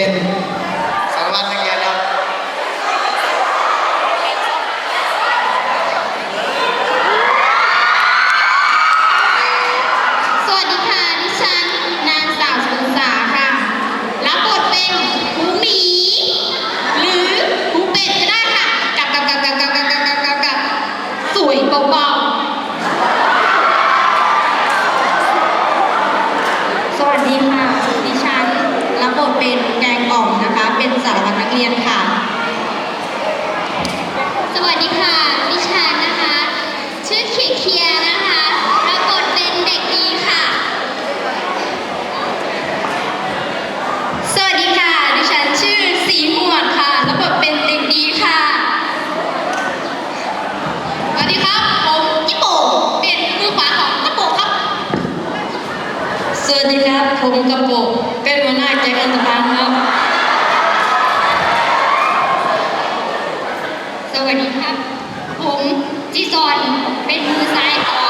เป็นสารวัตรนักเรียนครับสวัสดีค่ะดิฉันนางสาวสุนสาค่ะ รับบทเป็นครูหมี หรือครูเป็ดก็ได้ค่ะกับกับกับกับกับกับกับกับกับสวยเบาๆ สวัสดีครับ ผมกระปกเป็นหัวหน้าแจอันตพานครับ สวัสดีครับ ผมจีซอนเป็นมือซ้ายของ